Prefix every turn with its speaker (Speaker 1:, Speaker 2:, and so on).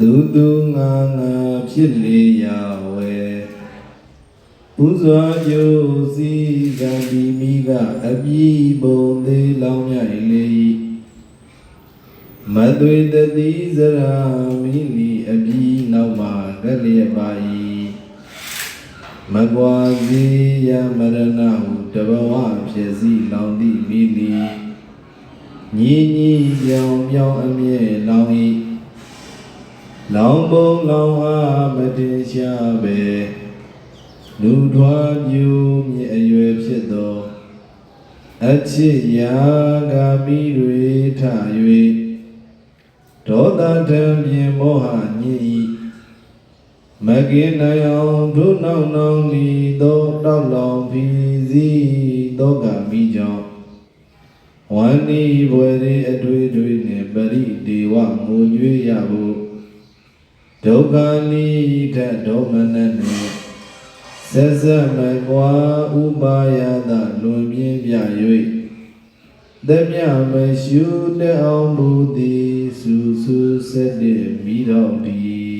Speaker 1: သူသူငါငါဖြစ်လေရဝဲပူဇော်ယုစီကံဒီမိကအပြီးပုံသေးလောင်းမြိုင်လေ၏မသွေတတိဇရာမိလီအပြီးနောက်မှာကလျက်ပါ၏မကွာစီယမရဏဟုတဘဝဖြစ်စီလောင်သည့်မိလီညီညီပြောင်ပြောင်အမြဲလောင်၏ လောင်ပုံလောင်အားမတင်ရှားပဲလူထွားပြူမြင့်အရွယ်ဖြစ်သောအချစ်ရာဂာမိတွေထ၍ဒေါသထံပြင်မောဟညစ်၏မကင်းနိုင်အောင်ဒုနောက်နောင်လီသောတောက်လောင်ဖီစီသောကမိကြောင့်ဝန္ဒီဘွယ်ရေအတွေ့အတွေ့နှင့်ပရိဒေဝငိုကြွေးရဖို့ ဒုက္ခနိထဒေါမနနှင့်ဆက်ဆက်မကွာဥပါယသလွန်ပြင်းပြ၍တမြမရှုတဲ့အောင်မူသည်စူစူဆက်တဲ့မိတော်ဒီ